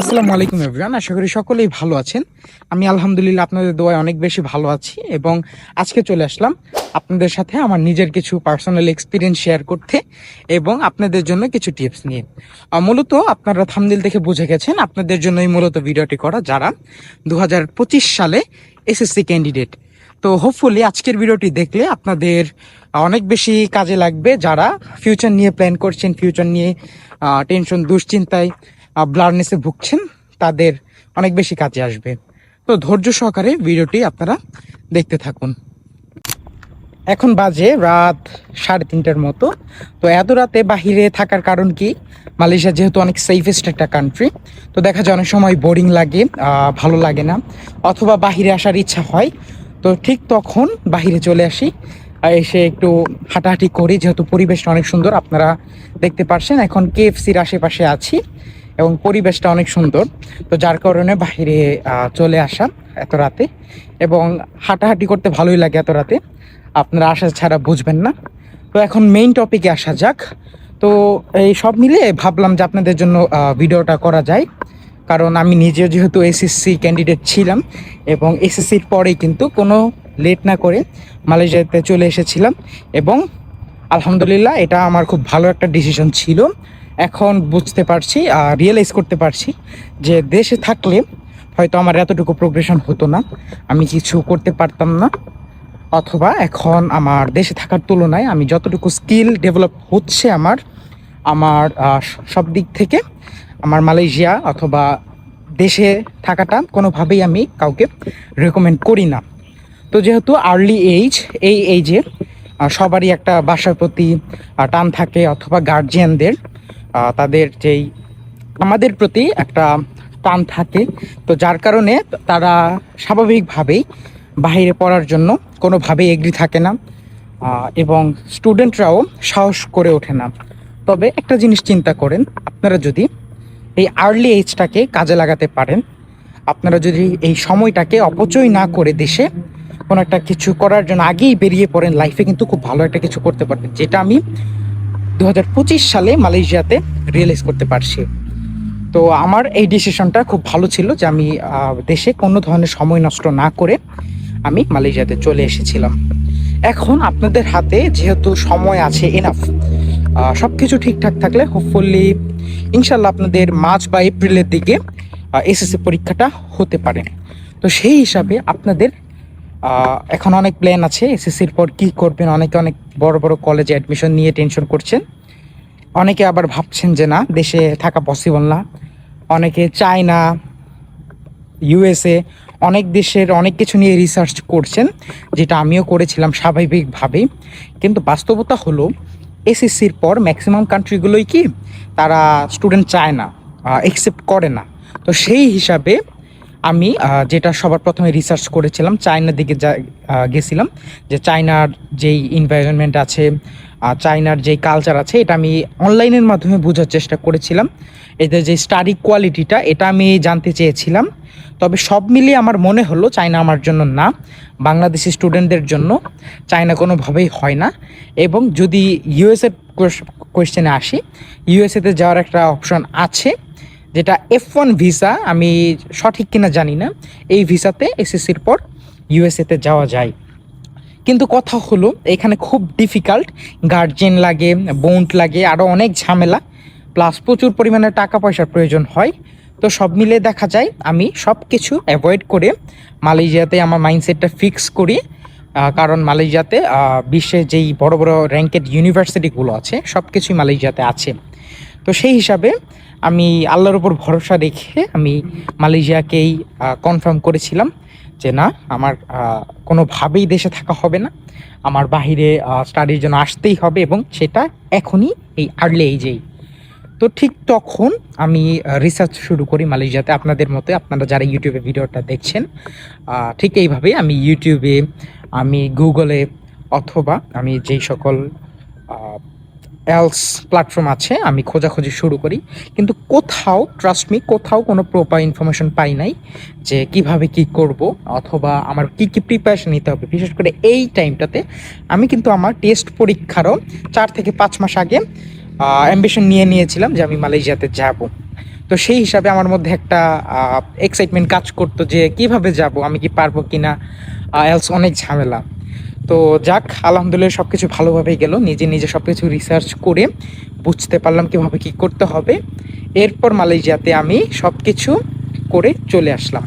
আসসালামু আলাইকুম এভরিওয়ান আশা করি সকলেই ভালো আছেন। আমি আলহামদুলিল্লাহ আপনাদের দোয়ায় অনেক বেশি ভালো আছি এবং আজকে চলে আসলাম আপনাদের সাথে আমার নিজের কিছু পার্সোনাল এক্সপিরিয়েন্স শেয়ার করতে এবং আপনাদের জন্য কিছু টিপস নিয়ে। মূলত আপনারা থামদিল দেখে বুঝে গেছেন আপনাদের জন্যই মূলত ভিডিওটি করা যারা দু হাজার পঁচিশ সালে এসএসসি ক্যান্ডিডেট তো হোপফুলি আজকের ভিডিওটি দেখলে আপনাদের অনেক বেশি কাজে লাগবে যারা ফিউচার নিয়ে প্ল্যান করছেন ফিউচার নিয়ে টেনশন দুশ্চিন্তায়। ব্লারনেসে ভুগছেন, তাদের অনেক বেশি কাজে আসবে। তো ধৈর্য সহকারে ভিডিওটি আপনারা দেখতে থাকুন। এখন বাজে রাত সাড়ে তিনটার মতো। তো এত রাতে বাহিরে থাকার কারণ কি? মালয়েশিয়া যেহেতু অনেক সেফেস্ট একটা কান্ট্রি তো দেখা যায় অনেক সময় বোরিং লাগে ভালো লাগে না। অথবা বাহিরে আসার ইচ্ছা হয়। তো ঠিক তখন বাহিরে চলে আসি এসে একটু হাঁটাহাঁটি করি, যেহেতু পরিবেশটা অনেক সুন্দর, আপনারা দেখতে পারছেন। এখন কেএফসির আশেপাশে আছি। এবং পরিবেশটা অনেক সুন্দর। তো যার কারণে বাহিরে চলে আসা এত রাতে এবং হাঁটাহাঁটি করতে ভালোই লাগে এত রাতে। আপনারা আসা ছাড়া বুঝবেন না। তো এখন মেইন টপিকে আসা যাক। তো এই সব মিলে ভাবলাম যে আপনাদের জন্য ভিডিওটা করা যায়। কারণ আমি নিজেও যেহেতু এসএসসি ক্যান্ডিডেট ছিলাম এবং এসএসসির পরেই কিন্তু কোনো লেট না করে মালয়েশিয়াতে চলে এসেছিলাম এবং আলহামদুলিল্লাহ এটা আমার খুব ভালো একটা ডিসিশন ছিল। এখন বুঝতে পারছি আর রিয়েলাইজ করতে পারছি যে দেশে থাকলে হয়তো আমার এতটুকু প্রোগ্রেশন হতো না। আমি কিছু করতে পারতাম না। অথবা এখন আমার দেশে থাকার তুলনায় আমি যতটুকু স্কিল ডেভেলপ হচ্ছে আমার আমার সব দিক থেকে আমার মালয়েশিয়া অথবা দেশে থাকাটা কোনোভাবেই আমি কাউকে রেকমেন্ড করি না। তো যেহেতু আর্লি এইজ এই এইজে সবারই একটা বাসার প্রতি টান থাকে অথবা গার্জিয়ানদের তাদের যেই আমাদের প্রতি একটা টান থাকে, তো যার কারণে তারা স্বাভাবিকভাবেই বাইরে পড়ার জন্য কোনোভাবেই এগ্রি থাকে না এবং স্টুডেন্টরাও সাহস করে ওঠে না। তবে একটা জিনিস চিন্তা করেন, আপনারা যদি এই আর্লি এজটাকে কাজে লাগাতে পারেন, আপনারা যদি এই সময়টাকে অপচয় না করে দেশে কোনো একটা কিছু করার জন্য আগেই বেরিয়ে পড়েন, লাইফে কিন্তু খুব ভালো একটা কিছু করতে পারবেন। যেটা আমি দু হাজার পঁচিশ সালে মালয়েশিয়াতে রিয়েলাইজ করতে পারছি। তো আমার এই ডিসিশনটা খুব ভালো ছিল যে আমি দেশে কোনো ধরনের সময় নষ্ট না করে আমি মালয়েশিয়াতে চলে এসেছিলাম। এখন আপনাদের হাতে যেহেতু সময় আছে এনাফ সব কিছু ঠিকঠাক থাকলে হোপফুলি ইনশাল্লাহ আপনাদের মার্চ বা এপ্রিলের দিকে এসএসসি পরীক্ষাটা হতে পারে। তো সেই হিসাবে আপনাদের এখন অনেক প্ল্যান আছে এসএসসির পর কি করবেন? অনেকে অনেক বড় বড় কলেজে অ্যাডমিশন নিয়ে টেনশন করছেন। অনেকে আবার ভাবছেন যে না, দেশে থাকা পসিবল না। অনেকে চায়না ইউএসএ অনেক দেশের অনেক কিছু নিয়ে রিসার্চ করছেন, যেটা আমিও করেছিলাম স্বাভাবিকভাবেই কিন্তু বাস্তবতা হলো এসএসসির পর ম্যাক্সিমাম কান্ট্রিগুলোই কি, তারা স্টুডেন্ট চায় না একসেপ্ট করে না। তো সেই হিসাবে আমি যেটা সবার প্রথমে রিসার্চ করেছিলাম, চায়নার দিকে যা গেছিলাম, যে চায়নার যেই এনভায়রনমেন্ট আছে চায়নার যেই কালচার আছে, এটা আমি অনলাইনের মাধ্যমে বোঝার চেষ্টা করেছিলাম। এদের যে স্টাডি কোয়ালিটিটা এটা আমি জানতে চেয়েছিলাম। তবে সব মিলিয়ে আমার মনে হলো চায়না আমার জন্য না, বাংলাদেশি স্টুডেন্টদের জন্য চায়না কোনোভাবেই হয় না। এবং যদি ইউএসএ কোয়েশ্চেনে আসি ইউএসএতে যাওয়ার একটা অপশন আছে যেটা এফ ওয়ান ভিসা আমি সঠিক কিনা জানি না, এই ভিসাতে এসএসসির পর ইউএসএতে যাওয়া যায়। কিন্তু কথা হলো, এখানে খুব ডিফিকাল্ট গার্জেন লাগে বোন্ট লাগে আরও অনেক ঝামেলা প্লাস প্রচুর পরিমাণে টাকা পয়সার প্রয়োজন হয়। তো সব মিলে দেখা যায়, আমি সব কিছু অ্যাভয়েড করে মালয়েশিয়াতে আমার মাইন্ডসেটটা ফিক্স করি কারণ মালয়েশিয়াতে বিশ্বে যেই বড় বড় র্যাঙ্কেড ইউনিভার্সিটিগুলো আছে সব কিছুই মালয়েশিয়াতে আছে। তো সেই হিসাবে আমি আল্লাহর উপর ভরসা রেখে আমি মালয়েশিয়াকেই কনফার্ম করেছিলাম যে না, আমার কোনোভাবেই দেশে থাকা হবে না। আমার বাহিরে স্টাডির জন্য আসতেই হবে এবং সেটা এখনই এই আর্লি এইজেই তো ঠিক তখন আমি রিসার্চ শুরু করি মালয়েশিয়াতে। আপনাদের মতো, আপনারা যারা ইউটিউবে ভিডিওটা দেখছেন ঠিক এইভাবে আমি ইউটিউবে আমি গুগলে অথবা আমি যেই সকল এলস প্ল্যাটফর্ম আছে, আমি খোঁজাখুঁজি শুরু করি। কিন্তু কোথাও ট্রাস্ট মি কোথাও কোনো প্রপার ইনফরমেশন পাই নাই যে কীভাবে কি করব অথবা আমার কি কি প্রিপারেশন নিতে হবে। বিশেষ করে এই টাইমটাতে আমি কিন্তু আমার টেস্ট পরীক্ষারও চার থেকে পাঁচ মাস আগে অ্যাম্বিশন নিয়ে নিয়েছিলাম যে আমি মালয়েশিয়াতে যাব। তো সেই হিসাবে আমার মধ্যে একটা এক্সাইটমেন্ট কাজ করতো যে কীভাবে যাব, আমি কি পারব কি না এলস অনেক ঝামেলা। তো যাক, আলহামদুলিল্লাহ সব কিছু ভালোভাবেই গেল। নিজে নিজে সব কিছু রিসার্চ করে বুঝতে পারলাম কীভাবে কী করতে হবে। এরপর মালয়েশিয়াতে আমি সব কিছু করে চলে আসলাম।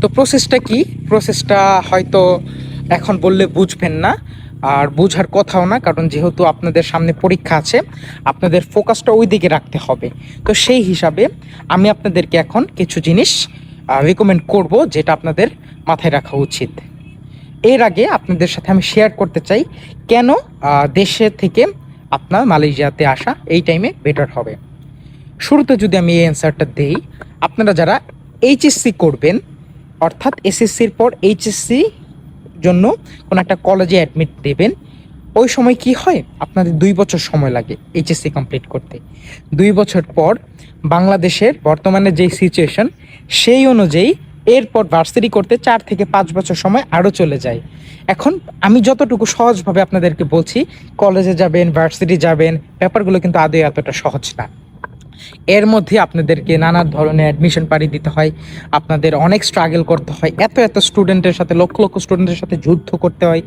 তো প্রসেসটা কি? প্রসেসটা হয়তো এখন বললে বুঝবেন না, আর বোঝার কথাও না, কারণ যেহেতু আপনাদের সামনে পরীক্ষা আছে, আপনাদের ফোকাসটা ওই দিকে রাখতে হবে। তো সেই হিসাবে আমি আপনাদেরকে এখন কিছু জিনিস রেকমেন্ড করব, যেটা আপনাদের মাথায় রাখা উচিত। এর আগে আপনাদের সাথে আমি শেয়ার করতে চাই, কেন দেশে থেকে আপনার মালয়েশিয়াতে আসা এই টাইমে বেটার হবে? শুরুতে যদি আমি এই অ্যান্সারটা দেই, আপনারা যারা এইচএসসি করবেন, অর্থাৎ এসএসসির পর এইচএসসি জন্য কোনো একটা কলেজে অ্যাডমিট দেবেন, ওই সময় কি হয়? আপনাদের দুই বছর সময় লাগে এইচএসসি কমপ্লিট করতে। দুই বছর পর বাংলাদেশের বর্তমানে যেই সিচুয়েশন সেই অনুযায়ী এরপর ভার্সিটি করতে চার থেকে পাঁচ বছর সময় আরও চলে যায়। এখন আমি যতটুকু সহজভাবে আপনাদেরকে বলছি কলেজে যাবেন ভার্সিটি যাবেন, ব্যাপারগুলো কিন্তু আদৌ এতটা সহজ না। এর মধ্যে আপনাদেরকে নানা ধরনের অ্যাডমিশন পাড়ি দিতে হয়, আপনাদের অনেক স্ট্রাগল করতে হয়, এত এত স্টুডেন্টের সাথে, লক্ষ লক্ষ স্টুডেন্টের সাথে যুদ্ধ করতে হয়।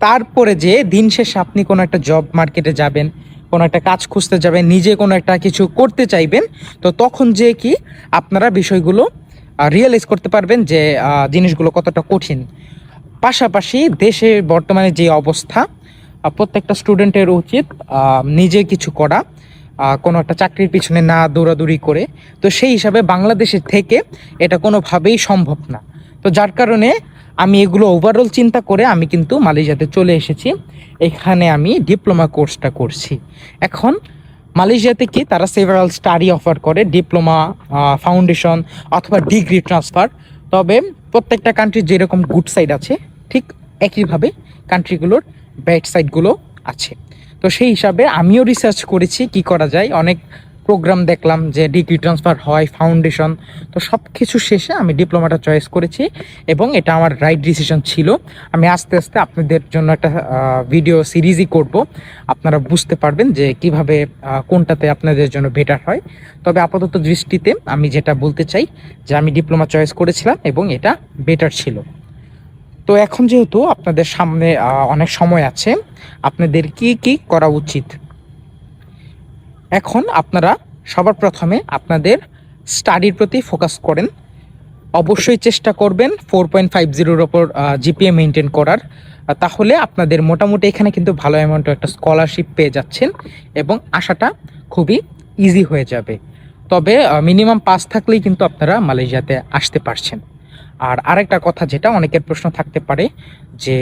তারপরে যে দিন শেষে আপনি কোনো একটা জব মার্কেটে যাবেন, কোনো একটা কাজ খুঁজতে যাবেন, নিজে কোনো একটা কিছু করতে চাইবেন, তো তখন যে কি আপনারা বিষয়গুলো রিয়েলাইজ করতে পারবেন যে জিনিসগুলো কতটা কঠিন। পাশাপাশি দেশের বর্তমানে যে অবস্থা প্রত্যেকটা স্টুডেন্টের উচিত নিজে কিছু করা কোনো একটা চাকরির পিছনে না দৌড়াদৌড়ি করে। তো সেই হিসাবে বাংলাদেশের থেকে এটা কোনোভাবেই সম্ভব না। তো যার কারণে আমি এগুলো ওভারঅল চিন্তা করে আমি কিন্তু মালয়েশিয়াতে চলে এসেছি। এখানে আমি ডিপ্লোমা কোর্সটা করছি। এখন মালয়েশিয়াতে কি তারা সেভারাল স্টাডি অফার করে ডিপ্লোমা ফাউন্ডেশন অথবা ডিগ্রি ট্রান্সফার তবে প্রত্যেকটা কান্ট্রির যেরকম গুড সাইড আছে, ঠিক একইভাবে কান্ট্রিগুলোর ব্যাড সাইডগুলো আছে। তো সেই হিসাবে আমিও রিসার্চ করেছি কি করা যায়। অনেক প্রোগ্রাম দেখলাম যে ডিগ্রি ট্রান্সফার হয় ফাউন্ডেশন তো সব কিছু শেষে আমি ডিপ্লোমাটা চয়েস করেছি এবং এটা আমার রাইট ডিসিশন ছিল। আমি আস্তে আস্তে আপনাদের জন্য একটা ভিডিও সিরিজই করব। আপনারা বুঝতে পারবেন যে কীভাবে কোনটাতে আপনাদের জন্য বেটার হয়। তবে আপাতত দৃষ্টিতে আমি যেটা বলতে চাই যে আমি ডিপ্লোমা চয়েস করেছিলাম এবং এটা বেটার ছিল। তো এখন যেহেতু আপনাদের সামনে অনেক সময় আছে, আপনাদের কি কি করা উচিত? এখন আপনারা সবার প্রথমে আপনাদের স্টাডির প্রতি ফোকাস করেন। অবশ্যই চেষ্টা করবেন ফোর পয়েন্ট ফাইভ জিরোর ওপর জিপিএ মেনটেন করার। তাহলে আপনাদের মোটামুটি এখানে কিন্তু ভালো অ্যামাউন্টের একটা স্কলারশিপ পেয়ে যাচ্ছেন এবং আসাটা খুবই ইজি হয়ে যাবে। তবে মিনিমাম পাস থাকলেই কিন্তু আপনারা মালয়েশিয়াতে আসতে পারছেন। আর আরেকটা কথা যেটা অনেকের প্রশ্ন থাকতে পারে যে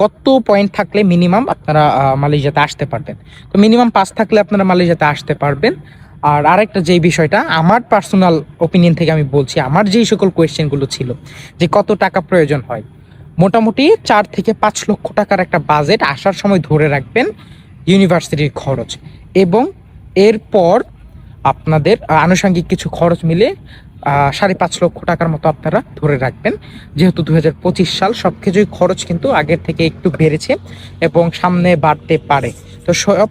কত পয়েন্ট থাকলে মিনিমাম আপনারা মালয়েশিয়াতে আসতে পারবেন? তো মিনিমাম পাস থাকলে আপনারা মালয়েশিয়াতে আসতে পারবেন। আর আরেকটা যেই বিষয়টা, আমার পার্সোনাল ওপিনিয়ন থেকে আমি বলছি, আমার যেই সকল কোয়েশ্চেনগুলো ছিল, যে কত টাকা প্রয়োজন হয়, মোটামুটি চার থেকে পাঁচ লক্ষ টাকার একটা বাজেট আসার সময় ধরে রাখবেন ইউনিভার্সিটির খরচ। এবং এরপর আপনাদের আনুষঙ্গিক কিছু খরচ মিলে সাড়ে পাঁচ লক্ষ টাকার মতো আপনারা ধরে রাখবেন। যেহেতু দু হাজার পঁচিশ সাল সব কিছুই খরচ কিন্তু আগের থেকে একটু বেড়েছে এবং সামনে বাড়তে পারে। তো সব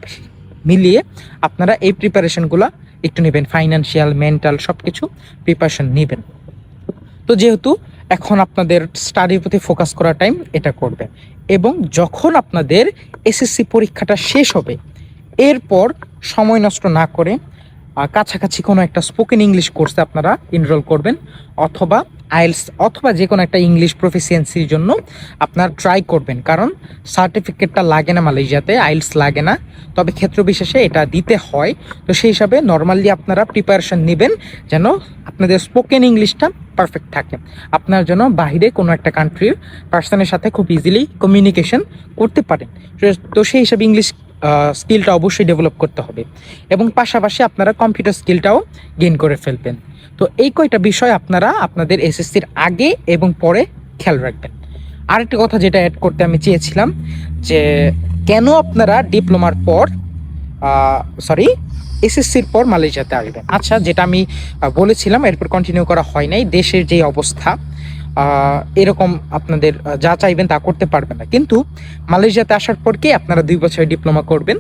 মিলিয়ে আপনারা এই প্রিপারেশনগুলো একটু নেবেন ফাইনান্সিয়াল মেন্টাল সব কিছু প্রিপারেশন নেবেন। তো যেহেতু এখন আপনাদের স্টাডির প্রতি ফোকাস করার টাইম এটা করবেন এবং যখন আপনাদের এসএসসি পরীক্ষাটা শেষ হবে, এরপর সময় নষ্ট না করে কাছাকাছি কোনো একটা স্পোকেন ইংলিশ কোর্সে আপনারা এনরোল করবেন, অথবা আইএলস অথবা যে কোনো একটা ইংলিশ প্রফিসিয়েন্সির জন্য আপনার ট্রাই করবেন। কারণ সার্টিফিকেটটা লাগে না মালয়েশিয়াতে আইএলস লাগে না। তবে ক্ষেত্র বিশেষে এটা দিতে হয়। তো সেই হিসাবে নর্মালি আপনারা প্রিপারেশন নেবেন যেন আপনাদের স্পোকেন ইংলিশটা পারফেক্ট থাকে। আপনার জন্য বাইরে কোনো একটা কান্ট্রির পার্সনের সাথে খুব ইজিলি কমিউনিকেশন করতে পারেন। তো সেই হিসাবে ইংলিশ স্কিলটা অবশ্যই ডেভেলপ করতে হবে। এবং পাশাপাশি আপনারা কম্পিউটার স্কিলটাও গেইন করে ফেলবেন। তো এই কয়টা বিষয় আপনারা আপনাদের এসএসসির আগে এবং পরে খেয়াল রাখবেন। আরেকটা কথা যেটা অ্যাড করতে আমি চেয়েছিলাম, যে কেন আপনারা ডিপ্লোমার পর সরি এসএসসির পর মালয়েশিয়াতে আসবেন? আচ্ছা যেটা আমি বলেছিলাম, এরপর কন্টিনিউ করা হয় নাই। দেশের যে অবস্থা এরকম আপনাদের যা চাইবেন তা করতে পারবেন না। কিন্তু মালয়েশিয়াতে আসার পর কি আপনারা দুই বছরের ডিপ্লোমা করবেন?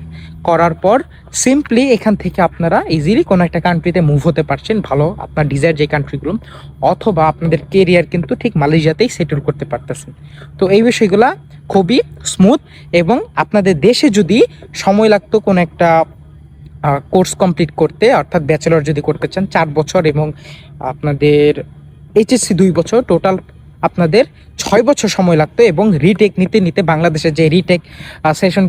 করার পর সিম্পলি এখান থেকে আপনারা ইজিলি কোনো একটা কান্ট্রিতে মুভ হতে পারছেন, ভালো আপনার ডিজায়ার যে কান্ট্রিগুলো অথবা আপনাদের কেরিয়ার কিন্তু ঠিক মালয়েশিয়াতেই সেটেল করতে পারতেছেন। তো এই বিষয়গুলা খুবই স্মুথ এবং আপনাদের দেশে যদি সময় লাগতো কোনো একটা কোর্স কমপ্লিট করতে, অর্থাৎ ব্যাচেলর যদি করতে চান, চার বছর এবং আপনাদের এইচএসসি দুই বছর টোটাল আপনাদের ছয় বছর সময় লাগতো এবং রিটেক নিতে নিতে বাংলাদেশের যে রিটেক সেশন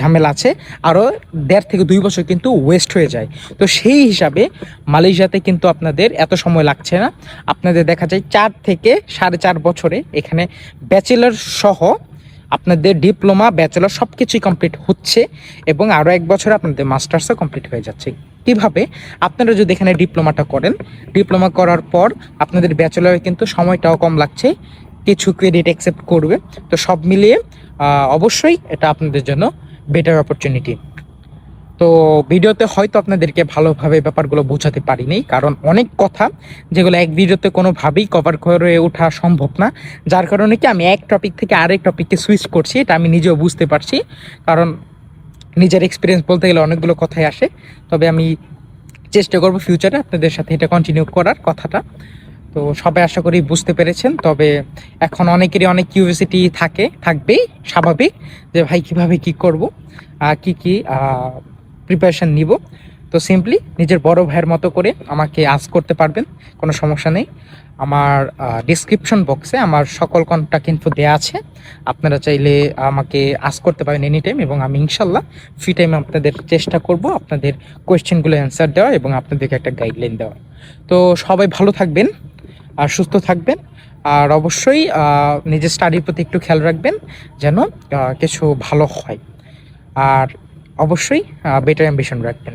ঝামেলা আছে, আরও দেড় থেকে দুই বছর কিন্তু ওয়েস্ট হয়ে যায়। তো সেই হিসাবে মালয়েশিয়াতে কিন্তু আপনাদের এত সময় লাগছে না। আপনাদের দেখা যায় চার থেকে সাড়ে চার বছরে এখানে ব্যাচেলর সহ আপনাদের ডিপ্লোমা ব্যাচেলর সব কিছুই কমপ্লিট হচ্ছে এবং আরও এক বছর আপনাদের মাস্টার্সও কমপ্লিট হয়ে যাচ্ছে। কীভাবে আপনারা যদি এখানে ডিপ্লোমাটা করেন, ডিপ্লোমা করার পর আপনাদের ব্যাচেলরে কিন্তু সময়টাও কম লাগছে, কিছু ক্রেডিট অ্যাকসেপ্ট করবে। তো সব মিলিয়ে অবশ্যই এটা আপনাদের জন্য বেটার অপরচুনিটি তো ভিডিওতে হয়তো আপনাদেরকে ভালোভাবে ব্যাপারগুলো বোঝাতে পারিনি, কারণ অনেক কথা যেগুলো এক ভিডিওতে কোনোভাবেই কভার করে ওঠা সম্ভব না। যার কারণে কি আমি এক টপিক থেকে আরেক টপিককে সুইচ করছি, এটা আমি নিজেও বুঝতে পারছি। কারণ নিজের এক্সপিরিয়েন্স বলতে গেলে অনেকগুলো কথাই আসে। তবে আমি চেষ্টা করব ফিউচারে আপনাদের সাথে এটা কন্টিনিউ করার কথাটা। তো সবাই আশা করি বুঝতে পেরেছেন। তবে এখন অনেকেরই অনেক কিউরিয়াসিটি থাকে, থাকবেই, স্বাভাবিক যে ভাই কীভাবে কি করব কি কি প্রিপারেশান নিব। তো সিম্পলি নিজের বড় ভাইয়ের মতো করে আমাকে আজ করতে পারবেন, কোনো সমস্যা নেই। আমার ডিসক্রিপশন বক্সে আমার সকল কন্ট্যাক্ট ইনফো দেওয়া আছে। আপনারা চাইলে আমাকে আজ করতে পারেন এনি টাইম এবং আমি ইনশাল্লাহ ফ্রি টাইমে আপনাদের চেষ্টা করব আপনাদের কোয়েশ্চেনগুলো অ্যান্সার দেওয়া এবং আপনাদেরকে একটা গাইডলাইন দেওয়া। তো সবাই ভালো থাকবেন আর সুস্থ থাকবেন। আর অবশ্যই নিজের স্টাডির প্রতি একটু খেয়াল রাখবেন যেন কিছু ভালো হয়। আর অবশ্যই বেটার অ্যাম্বিশন রাখবেন।